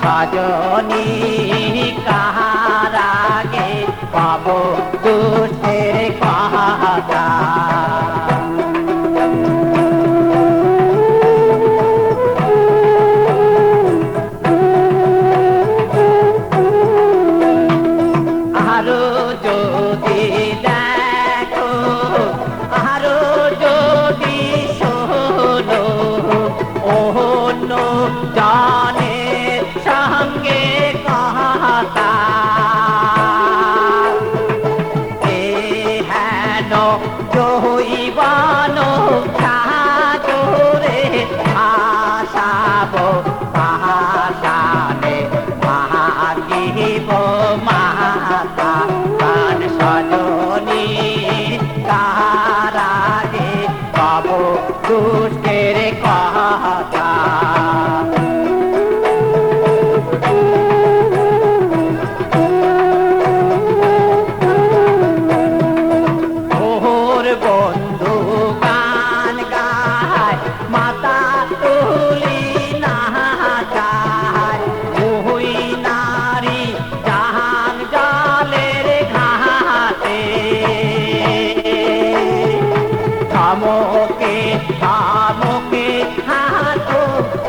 সজনী কাহারাগে পাব দুঃখের জানো জহিবানো সাজরে আসাবো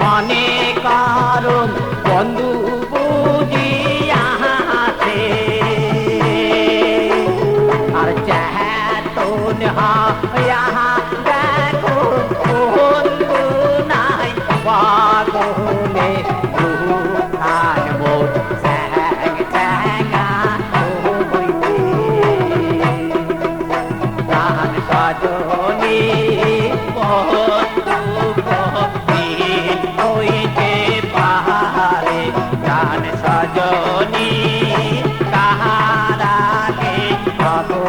মনে কারণ বন্ধু বুঝি আহাতে। আর তো হা paso